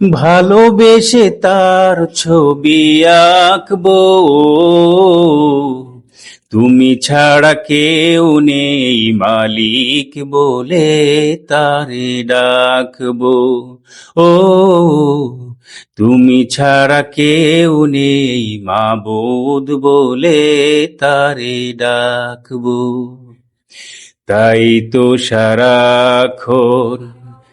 ভালোবেসে তার ছবি আঁকবো। তুমি ছাড়া কেউ নেই মালিক বলে তারে ডাকবো। ও, তুমি ছাড়া কেউ নেই মাবুদ বলে তারে ডাকবো। তাই তো সারাক্ষণ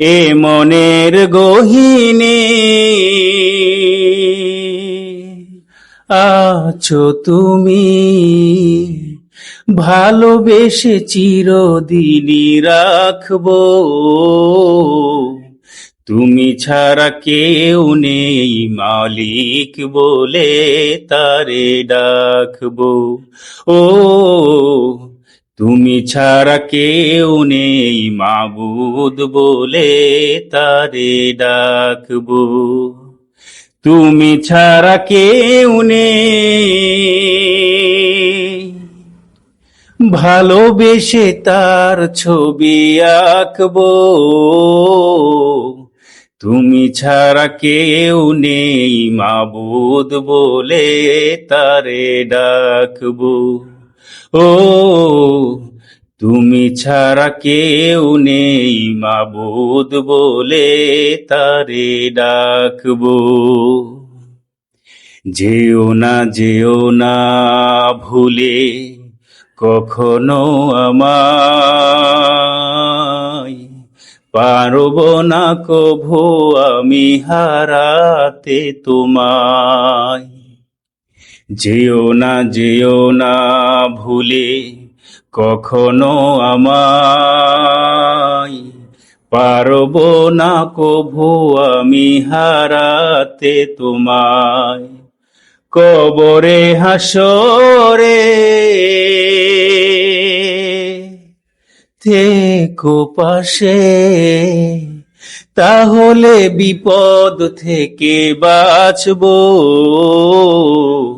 এ মনের গহিনে, আছো তুমি। ভালোবেসে চিরদিনই রাখব। তুমি ছাড়া কেউ নেই মালিক বলে তারে ডাকবো। ও তুমি ছাড়া কেউ নেই, মাবুদ বলে তারে ডাকবো। তুমি ছাড়া কেউ নেই। ভালোবেসে তার ছবি আঁকবো। তুমি ছাড়া কেউ নেই, মাবুদ বলে তারে ডাকবো। ও, তুমি ছাড়া কেউ নেই মাবুদ বলে তারে ডাকবো। যেও না যেও না ভুলে কখনো আমায়। পারব না কভু আমি হারাতে তোমায়। যেও না যেও না ভুলে কখনো আমায়। পারব না কভু আমি হারাতে তোমায়। কবরে হাসরে থেকো পাশে, তাহলে বিপদ থেকে বাঁচবো।